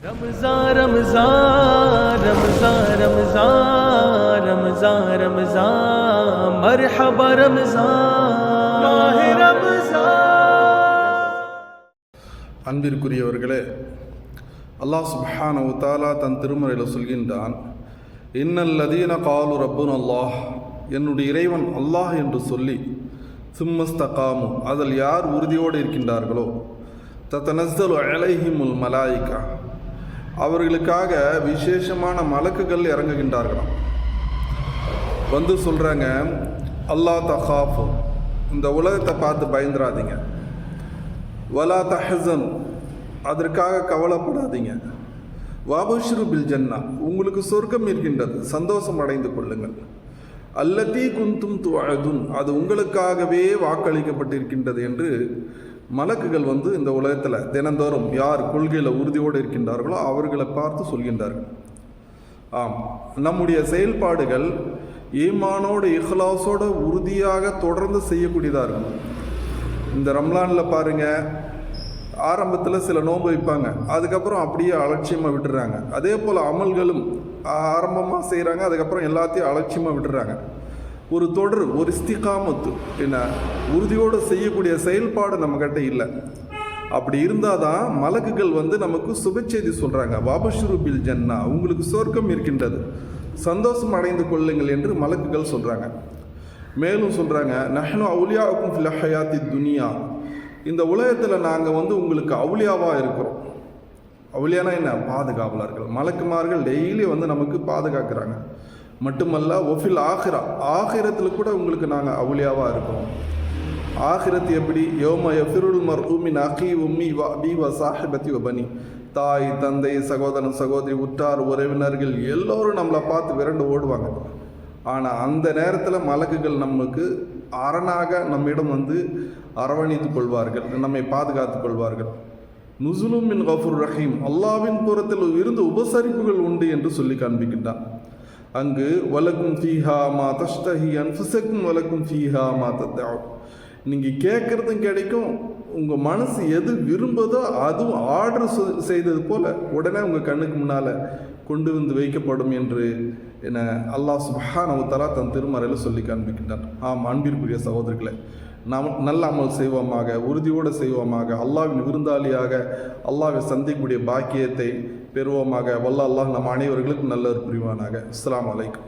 ரம்ஜா ரம்ஜா ரம்ஜா ரம்ஜா ரம்ஜா ரம்ஜா மர்ஹபா ரம்ஜா ரம்ஜா அன்பிற்குரியவர்களே அல்லாஹ் சுப்ஹானவு தாலா தன் திருமறையில் சொல்கின்றான் இன்னல்லதீன காலு ரப்புன் அல்லாஹ். என்னுடைய இறைவன் அல்லாஹ் என்று சொல்லி சிம்மஸ்தகாமு அதில் யார் உறுதியோடு இருக்கின்றார்களோ? தத்தனஸ்தல் அலைஹிமுல் மலாய்கா. அவர்களுக்காக விசேஷமான மலக்குகள் இறங்குகின்றார்களாம். வந்து சொல்கிறாங்க அல்லாஹ் தஹாஃபு. இந்த உலகத்தை பார்த்து பயந்துராதீங்க. வலா தஹசன். அதற்காக கவலைப்படாதீங்க. வாபுஷ்ரு பில் ஜன்னா. உங்களுக்கு சொர்க்கம் இருக்கின்றது. சந்தோஷம் அடைந்து கொள்ளுங்கள். அல்லத்தீ குந்தும் துஅதுன். அது உங்களுக்காகவே வாக்களிக்கப்பட்டிருக்கின்றது என்று மலக்குகள் வந்து இந்த உலகத்தில் தினந்தோறும் யார் கொள்கையில் உறுதியோடு இருக்கின்றார்களோ அவர்களை பார்த்து சொல்கின்றார்கள். ஆம். நம்முடைய செயல்பாடுகள் ஈமானோடு இஹ்லாஸோடு உறுதியாக தொடர்ந்து செய்யக்கூடியதாக இருக்கும். இந்த ரம்லானில் பாருங்கள் ஆரம்பத்தில் சில நோன்பு வைப்பாங்க. அதுக்கப்புறம் அப்படியே அலட்சியமாக விட்டுறாங்க. அதே போல் அமல்களும் ஆரம்பமாக செய்கிறாங்க அதுக்கப்புறம் எல்லாத்தையும் அலட்சியமாக விட்டுறாங்க. ஒரு தொடர் ஒரு இஸ்திகாமத்து என்ன உறுதியோடு செய்யக்கூடிய செயல்பாடு நம்மக்கிட்ட இல்லை. அப்படி இருந்தால் தான் மலக்குகள் வந்து நமக்கு சுபச்செய்தி சொல்கிறாங்க வாபஸ்ரு பில் ஜன்னா உங்களுக்கு சொர்க்கம் இருக்கின்றது. சந்தோஷம் அடைந்து கொள்ளுங்கள் என்று மலக்குகள் சொல்கிறாங்க மேலும் சொல்கிறாங்க நஹ்னு அவுலியாவுக்கும் ஃபில் ஹயாத்தி துனியா. இந்த உலகத்தில் நாங்கள் வந்து உங்களுக்கு அவுலியாவாக இருக்கிறோம். அவுலியானா என்ன? பாதுகாவலர்கள் மலக்குமார்கள் டெய்லி வந்து நமக்கு பாதுகாக்கிறாங்க. மட்டுமல்ல ஒஃபில் ஆஹிரா ஆகிரத்தில் கூட உங்களுக்கு நாங்கள் அவுலியாவாக இருக்கோம். ஆகிரத்து எப்படி? யோம எஃபிருல் மர் உமின் அகி உம்மி வா பி வ சாஹிபத்தி வபனி தாய் தந்தை சகோதரன் சகோதரி உற்றார் உறவினர்கள் எல்லோரும் நம்மளை பார்த்து விரண்டு ஓடுவாங்க. ஆனால் அந்த நேரத்தில் மலக்குகள் நமக்கு அரணாக நம்மிடம் வந்து அரவணைத்து கொள்வார்கள் நம்மை பாதுகாத்து கொள்வார்கள். நுசுலும் மின் கஃபுர் ரஹீம் அல்லாவின் புறத்தில் இருந்து உபசரிப்புகள் உண்டு என்று சொல்லி காண்பிக்கின்றான். அங்கு வலக்கும் ஃபீஹா மா தஷ்டஹி அன்ஃபுசக்கும் வலக்கும் ஃபீஹா மா தத்தா நீங்கள் கேட்குறதும் கிடைக்கும் உங்கள் மனசு எது விரும்புதோ அதுவும் ஆர்டர் செய்தது போல் உடனே உங்கள் கண்ணுக்கு முன்னால் கொண்டு வந்து வைக்கப்படும் என்று என அல்லாஹ் சுபஹானஹு தஆலா தன் திருமறையில் சொல்லி காண்பிக்கின்றார் ஆம் அன்பிற்குரிய சகோதரர்களை நாம் நல்ல அமல் செய்வோமாக உறுதியோடு செய்வோமாக அல்லாவின் விருந்தாளியாக அல்லாவை சந்திக்கக்கூடிய பாக்கியத்தை பெறுவோமாக. வல்ல அல்லாஹ் நம் அனைவர்களுக்கும் நல்ல ஒரு புரிவானாக. அஸ்லாம் அலைக்கும்.